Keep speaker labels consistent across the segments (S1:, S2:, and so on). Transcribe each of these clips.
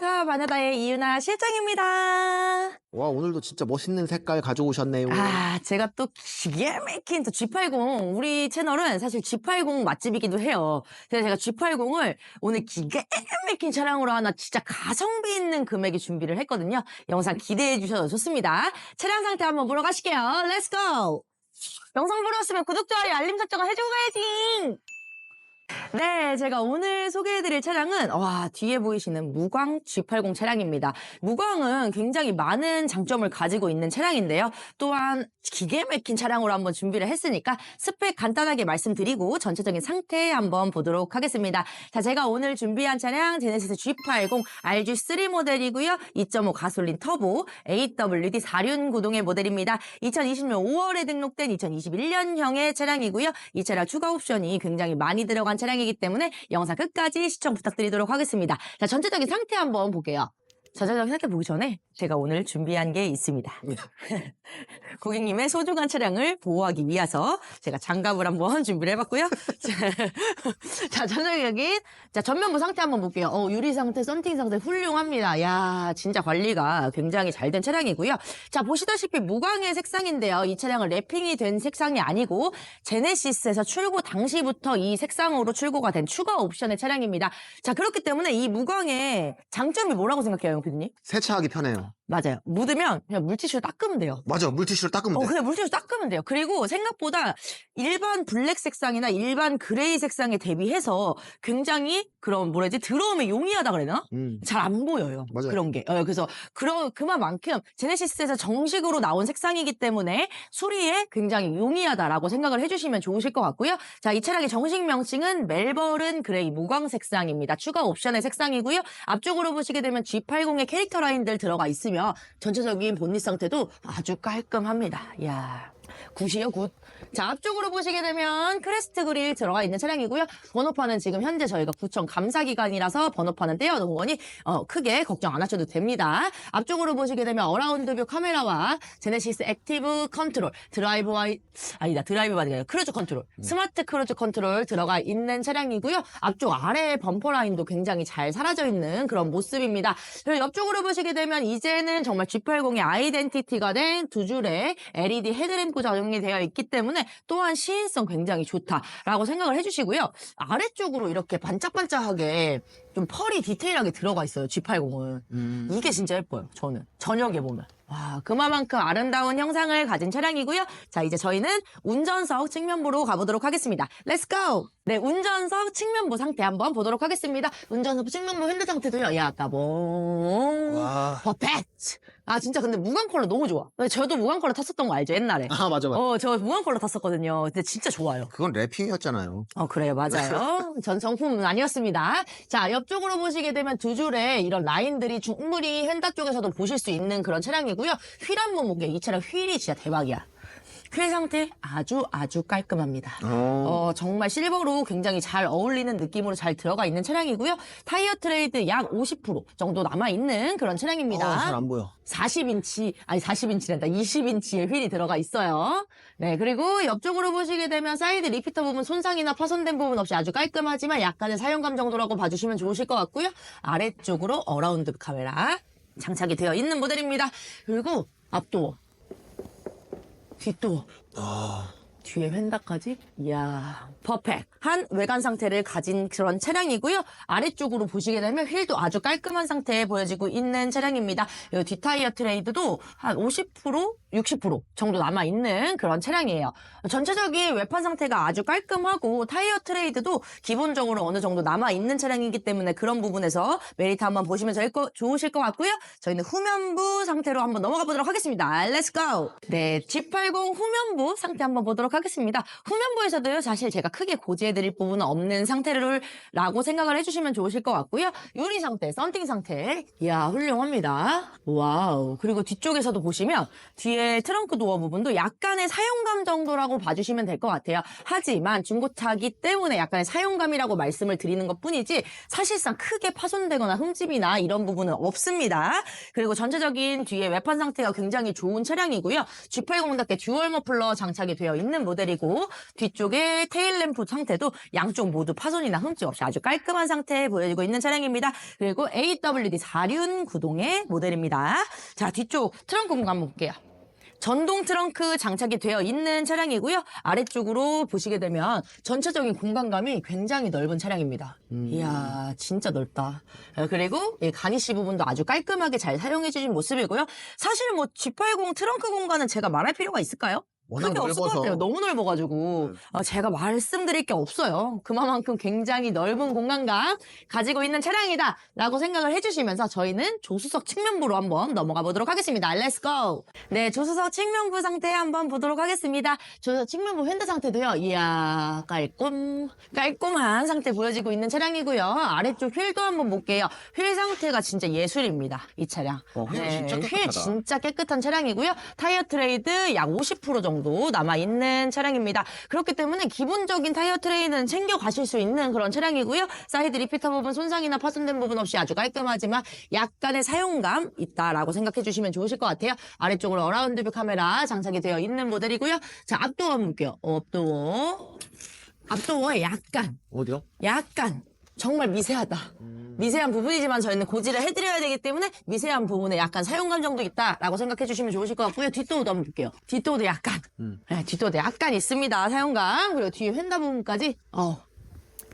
S1: 카 바나다의 이유나 실장입니다.
S2: 와 오늘도 진짜 멋있는 색깔 가져오셨네요.
S1: 아, 제가 또 기가 막힌 또 G80. 우리 채널은 사실 G80 맛집이기도 해요. 그래서 제가 G80을 오늘 기가 막힌 차량으로 하나 진짜 가성비 있는 금액에 준비를 했거든요. 영상 기대해 주셔도 좋습니다. 차량 상태 한번 보러 가실게요. 렛츠고! 영상 보러 왔으면 구독, 좋아요, 알림 설정 해주고 가야지! 네, 제가 오늘 소개해드릴 차량은 와 뒤에 보이시는 무광 G80 차량입니다. 무광은 굉장히 많은 장점을 가지고 있는 차량인데요. 또한 기계 막힌 차량으로 한번 준비를 했으니까 스펙 간단하게 말씀드리고 전체적인 상태 한번 보도록 하겠습니다. 자, 제가 오늘 준비한 차량 제네시스 G80 RG3 모델이고요. 2.5 가솔린 터보 AWD 4륜 구동의 모델입니다. 2020년 5월에 등록된 2021년형의 차량이고요. 이 차량 추가 옵션이 굉장히 많이 들어간 차량 이기 때문에 영상 끝까지 시청 부탁드리도록 하겠습니다. 자, 전체적인 상태 한번 볼게요. 전체적인 상태 보기 전에 제가 오늘 준비한 게 있습니다. 고객님의 소중한 차량을 보호하기 위해서 제가 장갑을 한번 준비를 해봤고요. 자, 전체적인 자 전면부 상태 한번 볼게요. 어, 유리 상태, 썬팅 상태 훌륭합니다. 야, 진짜 관리가 굉장히 잘 된 차량이고요. 자, 보시다시피 무광의 색상인데요. 이 차량은 랩핑이 된 색상이 아니고 제네시스에서 출고 당시부터 이 색상으로 출고가 된 추가 옵션의 차량입니다. 자, 그렇기 때문에 이 무광의 장점이 뭐라고 생각해요, 영 PD님?
S2: 세차하기 편해요.
S1: 맞아요. 묻으면 그냥 물티슈로 닦으면 돼요.
S2: 맞아 물티슈로 닦으면
S1: 어,
S2: 돼.
S1: 그냥 물티슈로 닦으면 돼요. 그리고 생각보다 일반 블랙 색상이나 일반 그레이 색상에 대비해서 굉장히 그런 뭐라지 들어오면 용이하다 그래나?
S2: 음.
S1: 잘 안 보여요.
S2: 맞아요.
S1: 그런 게. 어, 그래서 그런 그만큼 제네시스에서 정식으로 나온 색상이기 때문에 수리에 굉장히 용이하다라고 생각을 해주시면 좋으실 것 같고요. 자, 이 차량의 정식 명칭은 멜버른 그레이 무광 색상입니다. 추가 옵션의 색상이고요. 앞쪽으로 보시게 되면 G80의 캐릭터 라인들 들어가 있으며 전체적인 본닛 상태도 아주 깔끔합니다. 이야. 굿이요, 굿. 자, 앞쪽으로 보시게 되면 크레스트 그릴 들어가 있는 차량이고요. 번호판은 지금 현재 저희가 구청 감사 기간이라서 번호판은 떼어 놓은 거니 어, 크게 걱정 안 하셔도 됩니다. 앞쪽으로 보시게 되면 어라운드 뷰 카메라와 제네시스 액티브 컨트롤, 드라이브 와이 아니다 드라이브가 아니라 크루즈 컨트롤, 스마트 크루즈 컨트롤 들어가 있는 차량이고요. 앞쪽 아래 범퍼 라인도 굉장히 잘 사라져 있는 그런 모습입니다. 그리고 옆쪽으로 보시게 되면 이제는 정말 G80의 아이덴티티가 된 두 줄의 LED 헤드램프 적용이 되어 있기 때문에 또한 시인성 굉장히 좋다라고 생각을 해주시고요. 아래쪽으로 이렇게 반짝반짝하게 좀 펄이 디테일하게 들어가 있어요. G80은.
S2: 음.
S1: 이게 진짜 예뻐요. 저는 저녁에 보면. 와, 그만큼 아름다운 형상을 가진 차량이고요. 자, 이제 저희는 운전석 측면부로 가보도록 하겠습니다. 렛츠 고! 네, 운전석 측면부 상태 한번 보도록 하겠습니다. 운전석 측면부 핸드 상태도요. 야따봉.
S2: 와.
S1: 퍼펙트! 아, 진짜 근데 무광 컬러 너무 좋아. 저도 무광 컬러 탔었던 거 알죠? 옛날에.
S2: 아 맞아 맞아.
S1: 어, 저 무광 컬러 탔었거든요. 근데 진짜 좋아요.
S2: 그건 래핑이었잖아요.
S1: 어, 그래요. 맞아요. 전 정품은 아니었습니다. 자, 옆쪽으로 보시게 되면 두 줄의 이런 라인들이 충분히 헨다 쪽에서도 보실 수 있는 그런 차량이고요. 휠 한번 볼게요. 이 차량 휠이 진짜 대박이야. 휠 상태 아주 아주 깔끔합니다.
S2: 어.
S1: 어, 정말 실버로 굉장히 잘 어울리는 느낌으로 잘 들어가 있는 차량이고요. 타이어 트레이드 약 50% 정도 남아 있는 그런 차량입니다.
S2: 잘 안 보여.
S1: 40인치, 아니 40인치란다. 20인치의 휠이 들어가 있어요. 네, 그리고 옆쪽으로 보시게 되면 사이드 리피터 부분 손상이나 파손된 부분 없이 아주 깔끔하지만 약간의 사용감 정도라고 봐주시면 좋으실 것 같고요. 아래쪽으로 어라운드 카메라 장착이 되어 있는 모델입니다. 그리고 앞도어, 뒷도어,
S2: 아.
S1: 뒤에 휀다까지? 이야 퍼펙한 외관 상태를 가진 그런 차량이고요. 아래쪽으로 보시게 되면 휠도 아주 깔끔한 상태에 보여지고 있는 차량입니다. 이 뒷타이어 트레이드도 한 50% 60% 정도 남아있는 그런 차량이에요. 전체적인 외판 상태가 아주 깔끔하고 타이어 트레이드도 기본적으로 어느 정도 남아있는 차량이기 때문에 그런 부분에서 메리트 한번 보시면 좋으실 것 같고요. 저희는 후면부 상태로 한번 넘어가 보도록 하겠습니다. 렛츠 고! 네 G80 후면부 상태 한번 보도록 하겠습니다. 후면부에서도요 사실 제가 크게 고지해드릴 부분은 없는 상태를 라고 생각을 해주시면 좋으실 것 같고요. 유리 상태, 썬팅 상태 이야 훌륭합니다. 와우. 그리고 뒤쪽에서도 보시면 뒤에 트렁크 도어 부분도 약간의 사용감 정도라고 봐주시면 될 것 같아요. 하지만 중고차기 때문에 약간의 사용감이라고 말씀을 드리는 것 뿐이지 사실상 크게 파손되거나 흠집이나 이런 부분은 없습니다. 그리고 전체적인 뒤에 외판 상태가 굉장히 좋은 차량이고요. G80답게 듀얼 머플러 장착이 되어 있는 모델이고 뒤쪽 뒤쪽에 테일램프 상태도 양쪽 모두 파손이나 흠집 없이 아주 깔끔한 상태에 보여지고 있는 차량입니다. 그리고 AWD 4륜 구동의 모델입니다. 자, 뒤쪽 트렁크 공간 한번 볼게요. 전동 트렁크 장착이 되어 있는 차량이고요. 아래쪽으로 보시게 되면 전체적인 공간감이 굉장히 넓은 차량입니다. 이야, 진짜 넓다. 어, 그리고 이 가니시 부분도 아주 깔끔하게 잘 사용해 주신 모습이고요. 사실 뭐 G80 트렁크 공간은 제가 말할 필요가 있을까요?
S2: 워낙
S1: 크게 없을 것 같아요.
S2: 넓어서.
S1: 너무 넓어가지고 어, 제가 말씀드릴 게 없어요. 그만큼 굉장히 넓은 공간감 가지고 있는 차량이다라고 생각을 해주시면서 저희는 조수석 측면부로 한번 넘어가 보도록 하겠습니다. Let's go. 네, 조수석 측면부 상태 한번 보도록 하겠습니다. 조수석 측면부 핸드 상태도요. 이야 깔끔 깔끔한 상태 보여지고 있는 차량이고요. 아래쪽 휠도 한번 볼게요. 휠 상태가 진짜 예술입니다. 이 차량.
S2: 어, 휠 진짜
S1: 휠. 진짜 깨끗한 차량이고요. 타이어 트레이드 약 50% 정도 남아 있는 차량입니다. 그렇기 때문에 기본적인 타이어 트레이드는 챙겨 가실 수 있는 그런 차량이고요. 사이드 리피터 부분 손상이나 파손된 부분 없이 아주 깔끔하지만 약간의 사용감 있다라고 생각해 주시면 좋으실 것 같아요. 아래쪽으로 어라운드 뷰 카메라 장착이 되어 있는 모델이고요. 자, 앞도어 한번 볼게요. 앞도어. 앞도어에 약간
S2: 어디요?
S1: 약간 정말 미세하다. 미세한 부분이지만 저희는 고지를 해드려야 되기 때문에 미세한 부분에 약간 사용감 정도 있다라고 생각해 주시면 좋으실 것 같고요. 뒷도어도 한번 볼게요. 뒷도어도 약간,
S2: 음.
S1: 네, 뒷도어도 약간 있습니다. 사용감. 그리고 뒤에 휀다 부분까지, 어.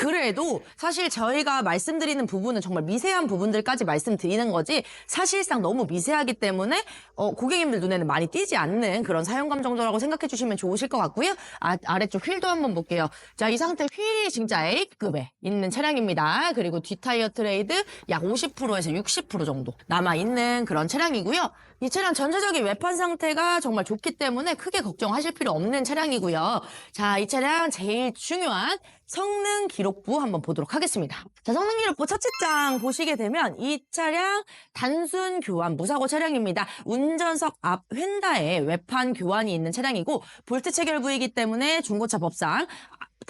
S1: 그래도 사실 저희가 말씀드리는 부분은 정말 미세한 부분들까지 말씀드리는 거지 사실상 너무 미세하기 때문에 어, 고객님들 눈에는 많이 띄지 않는 그런 사용감 정도라고 생각해 주시면 좋으실 것 같고요. 아, 아래쪽 휠도 한번 볼게요. 자, 이 상태 휠이 진짜 A급에 있는 차량입니다. 그리고 뒷타이어 트레이드 약 50%에서 60% 정도 남아 있는 그런 차량이고요. 이 차량 전체적인 외판 상태가 정말 좋기 때문에 크게 걱정하실 필요 없는 차량이고요. 자, 이 차량 제일 중요한 성능 기록부 한번 보도록 하겠습니다. 자, 성능 기록부 첫째 장 보시게 되면 이 차량 단순 교환 무사고 차량입니다. 운전석 앞 휀다에 외판 교환이 있는 차량이고 볼트 체결 부위이기 때문에 중고차 법상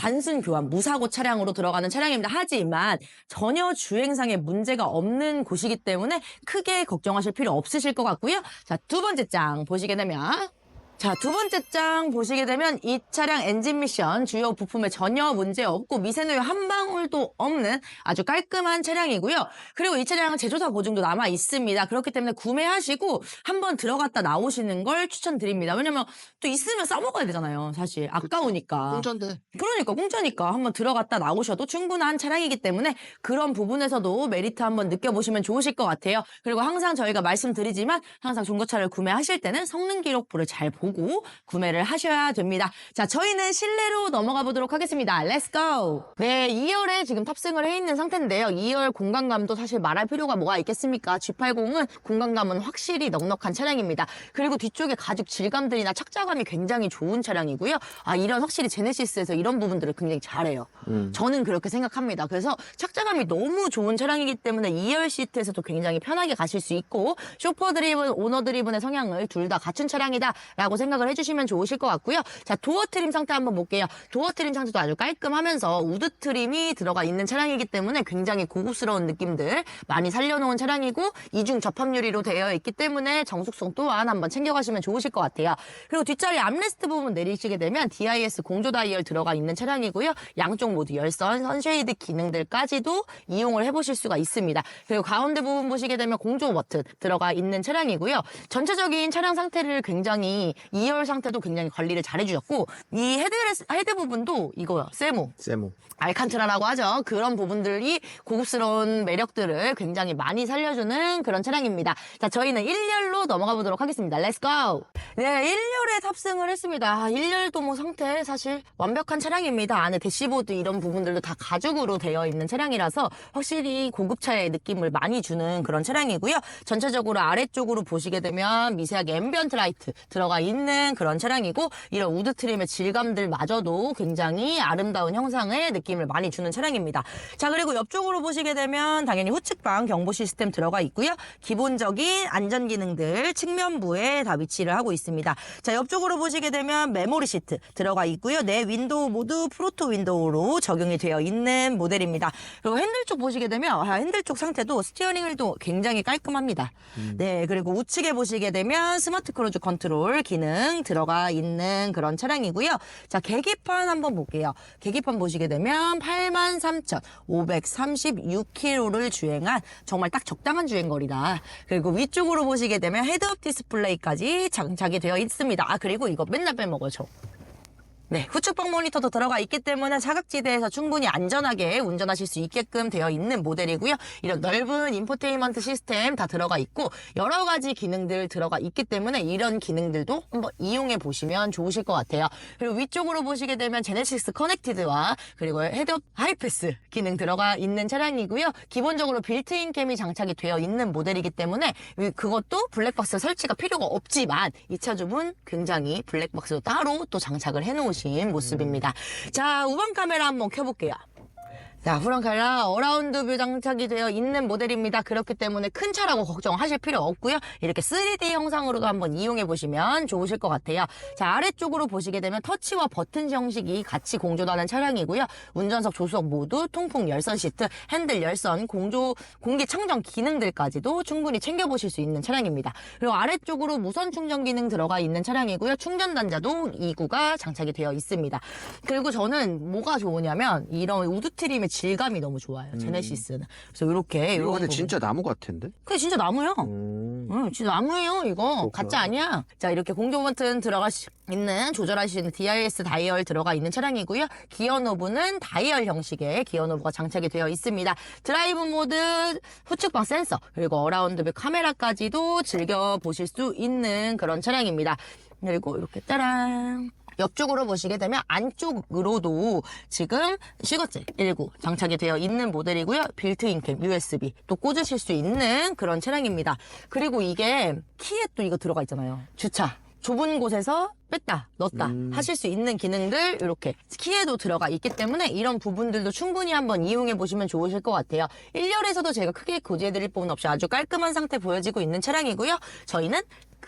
S1: 단순 교환 무사고 차량으로 들어가는 차량입니다. 하지만 전혀 주행상에 문제가 없는 곳이기 때문에 크게 걱정하실 필요 없으실 것 같고요. 자, 두 번째 장 보시게 되면 자, 두 번째 장 보시게 되면 이 차량 엔진 미션 주요 부품에 전혀 문제 없고 미세누유 한 방울도 없는 아주 깔끔한 차량이고요. 그리고 이 차량은 제조사 보증도 남아 있습니다. 그렇기 때문에 구매하시고 한번 들어갔다 나오시는 걸 추천드립니다. 왜냐면 또 있으면 써먹어야 되잖아요. 사실 아까우니까.
S2: 공짜인데.
S1: 그러니까 공짜니까 한번 들어갔다 나오셔도 충분한 차량이기 때문에 그런 부분에서도 메리트 한번 느껴보시면 좋으실 것 같아요. 그리고 항상 저희가 말씀드리지만 항상 중고차를 구매하실 때는 성능 기록부를 잘 보고 구매를 하셔야 됩니다. 자, 저희는 실내로 넘어가 보도록 하겠습니다. Let's go! 네, 2열에 지금 탑승을 해 있는 상태인데요. 2열 공간감도 사실 말할 필요가 뭐가 있겠습니까? G80은 공간감은 확실히 넉넉한 차량입니다. 그리고 뒤쪽에 가죽 질감들이나 착자감이 굉장히 좋은 차량이고요. 아, 이런 확실히 제네시스에서 이런 부분들을 굉장히 잘해요.
S2: 음.
S1: 저는 그렇게 생각합니다. 그래서 착자감이 너무 좋은 차량이기 때문에 2열 시트에서도 굉장히 편하게 가실 수 있고 쇼퍼 드리븐, 오너 드리븐의 성향을 둘 다 갖춘 차량이다라고 생각을 해주시면 좋으실 것 같고요. 자, 도어 트림 상태 한번 볼게요. 도어 트림 상태도 아주 깔끔하면서 우드 트림이 들어가 있는 차량이기 때문에 굉장히 고급스러운 느낌들 많이 살려놓은 차량이고 이중 접합 유리로 되어 있기 때문에 정숙성 또한 한번 챙겨가시면 좋으실 것 같아요. 그리고 뒷자리 암레스트 부분 내리시게 되면 DIS 공조 다이얼 들어가 있는 차량이고요. 양쪽 모두 열선, 선쉐이드 기능들까지도 이용을 해보실 수가 있습니다. 그리고 가운데 부분 보시게 되면 공조 버튼 들어가 있는 차량이고요. 전체적인 차량 상태를 굉장히 2열 상태도 굉장히 관리를 잘 해주셨고 이 헤드 헤드 부분도 이거요 세모
S2: 세모.
S1: 알칸트라라고 하죠. 그런 부분들이 고급스러운 매력들을 굉장히 많이 살려주는 그런 차량입니다. 자, 저희는 1열로 넘어가 보도록 하겠습니다. 렛츠 고! 네, 1열에 탑승을 했습니다. 아, 1열도 뭐 상태 사실 완벽한 차량입니다. 안에 대시보드 이런 부분들도 다 가죽으로 되어 있는 차량이라서 확실히 고급차의 느낌을 많이 주는 그런 차량이고요. 전체적으로 아래쪽으로 보시게 되면 미세하게 앰비언트 라이트 들어가 있는 그런 차량이고 이런 우드 트림의 질감들마저도 굉장히 아름다운 형상의 느낌을 많이 주는 차량입니다. 자 그리고 옆쪽으로 보시게 되면 당연히 후측방 경보 시스템 들어가 있고요. 기본적인 안전 기능들 측면부에 다 위치를 하고 있습니다. 자 옆쪽으로 보시게 되면 메모리 시트 들어가 있고요. 네 윈도우 모두 프로토 윈도우로 적용이 되어 있는 모델입니다. 그리고 핸들 쪽 보시게 되면 아, 핸들 쪽 상태도 스티어링 휠도 굉장히 깔끔합니다. 네 그리고 우측에 보시게 되면 스마트 크루즈 컨트롤 기능 기능 들어가 있는 그런 차량이고요. 자, 계기판 한번 볼게요. 계기판 보시게 되면 83,536km를 주행한 정말 딱 적당한 주행거리다. 그리고 위쪽으로 보시게 되면 헤드업 디스플레이까지 장착이 되어 있습니다. 아, 그리고 이거 맨날 빼먹어요, 저. 네, 후측방 모니터도 들어가 있기 때문에 사각지대에서 충분히 안전하게 운전하실 수 있게끔 되어 있는 모델이고요. 이런 넓은 인포테인먼트 시스템 다 들어가 있고 여러 가지 기능들 들어가 있기 때문에 이런 기능들도 한번 이용해 보시면 좋으실 것 같아요. 그리고 위쪽으로 보시게 되면 제네시스 커넥티드와 그리고 헤드업 하이패스 기능 들어가 있는 차량이고요. 기본적으로 빌트인 캠이 장착이 되어 있는 모델이기 때문에 이- 그것도 블랙박스 설치가 필요가 없지만 이 차 주문 굉장히 블랙박스도 따로 또 장착을 해놓으 신 모습입니다. 자, 우방 카메라 한번 켜볼게요. 자, 카메라 어라운드 뷰 장착이 되어 있는 모델입니다. 그렇기 때문에 큰 차라고 걱정하실 필요 없고요. 이렇게 3D 형상으로도 한번 이용해 보시면 좋으실 것 같아요. 자, 아래쪽으로 보시게 되면 터치와 버튼 형식이 같이 공존하는 차량이고요. 운전석, 조수석 모두 통풍 열선 시트, 핸들 열선, 공조, 공기 청정 기능들까지도 충분히 챙겨보실 수 있는 차량입니다. 그리고 아래쪽으로 무선 충전 기능 들어가 있는 차량이고요. 충전 단자도 2구가 장착이 되어 있습니다. 그리고 저는 뭐가 좋으냐면 이런 우드 트림의 질감이 너무 좋아요. 제네시스는. 그래서 이렇게
S2: 이거 근데. 진짜 나무 같은데?
S1: 그게 진짜 나무요.
S2: 음.
S1: 응, 진짜 나무예요, 이거. 가짜 아니야. 자, 이렇게 공조 버튼 들어가 시- 있는, 조절할 수 있는 DIS 다이얼 들어가 있는 차량이고요. 기어 노브는 다이얼 형식의 기어 노브가 장착이 되어 있습니다. 드라이브 모드, 후측방 센서, 그리고 어라운드 뷰 카메라까지도 즐겨 보실 수 있는 그런 차량입니다. 그리고 이렇게 따란. 옆쪽으로 보시게 되면 안쪽으로도 지금 시거제 19 장착이 되어 있는 모델이고요. 빌트인 캠 USB 또 꽂으실 수 있는 그런 차량입니다. 그리고 이게 키에 또 이거 들어가 있잖아요. 주차. 좁은 곳에서 뺐다, 넣었다
S2: 음.
S1: 하실 수 있는 기능들 이렇게 키에도 들어가 있기 때문에 이런 부분들도 충분히 한번 이용해 보시면 좋으실 것 같아요. 1열에서도 제가 크게 고지해 드릴 부분 없이 아주 깔끔한 상태 보여지고 있는 차량이고요. 저희는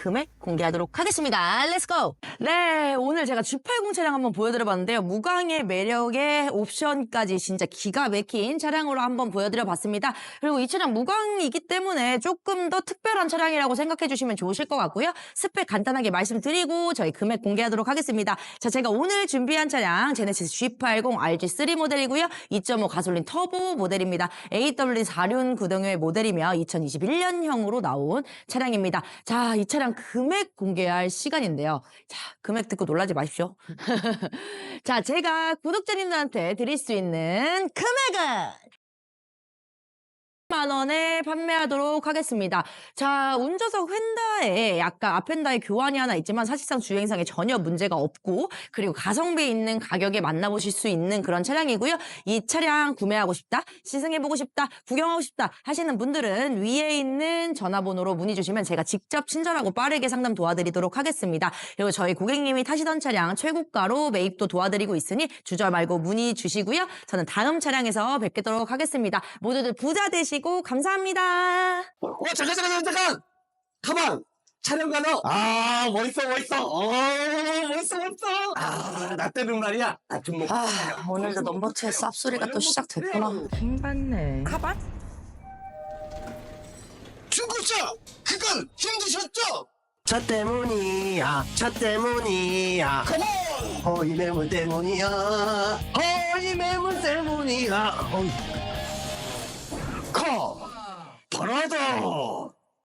S1: 금액 공개하도록 하겠습니다. 렛츠고! 네, 오늘 제가 G80 차량 한번 보여드려봤는데요. 무광의 매력에 옵션까지 진짜 기가 막힌 차량으로 한번 보여드려봤습니다. 그리고 이 차량 무광이기 때문에 조금 더 특별한 차량이라고 생각해 주시면 좋으실 것 같고요. 스펙 간단하게 말씀드리고 저희 금액 공개하도록 하겠습니다. 자, 제가 오늘 준비한 차량 제네시스 G80 RG3 모델이고요. 2.5 가솔린 터보 모델입니다. AW 4륜 구동의 모델이며 2021년형으로 나온 차량입니다. 자, 이 차량 금액 공개할 시간인데요. 자, 금액 듣고 놀라지 마십시오. 자, 제가 구독자님들한테 드릴 수 있는 금액은 만 원에 판매하도록 하겠습니다. 자, 운전석 휀다에 약간 앞엔다에 교환이 하나 있지만 사실상 주행상에 전혀 문제가 없고 그리고 가성비 있는 가격에 만나보실 수 있는 그런 차량이고요. 이 차량 구매하고 싶다, 시승해보고 싶다, 구경하고 싶다 하시는 분들은 위에 있는 전화번호로 문의 주시면 제가 직접 친절하고 빠르게 상담 도와드리도록 하겠습니다. 그리고 저희 고객님이 타시던 차량 최고가로 매입도 도와드리고 있으니 주저 말고 문의 주시고요. 저는 다음 차량에서 뵙도록 하겠습니다. 모두들 부자 되시 고 감사합니다.
S3: 어, 잠깐, 잠깐, 잠깐, 잠깐! 가만! 촬영 가너! 아, 멋있어, 멋있어! 어, 멋있어, 멋있어! 아, 나 때는 말이야. 아, 좀 먹.
S1: 아, 오늘도 넘버트의 쌉소리가 또 시작됐구나. 힘받네. 가방?
S3: 중국자! 그건 힘드셨죠? 저 때문이야, 저 때문이야. 허이 매물 때문이야. 허이 매물 때문이야. 허이. 커! 버라더!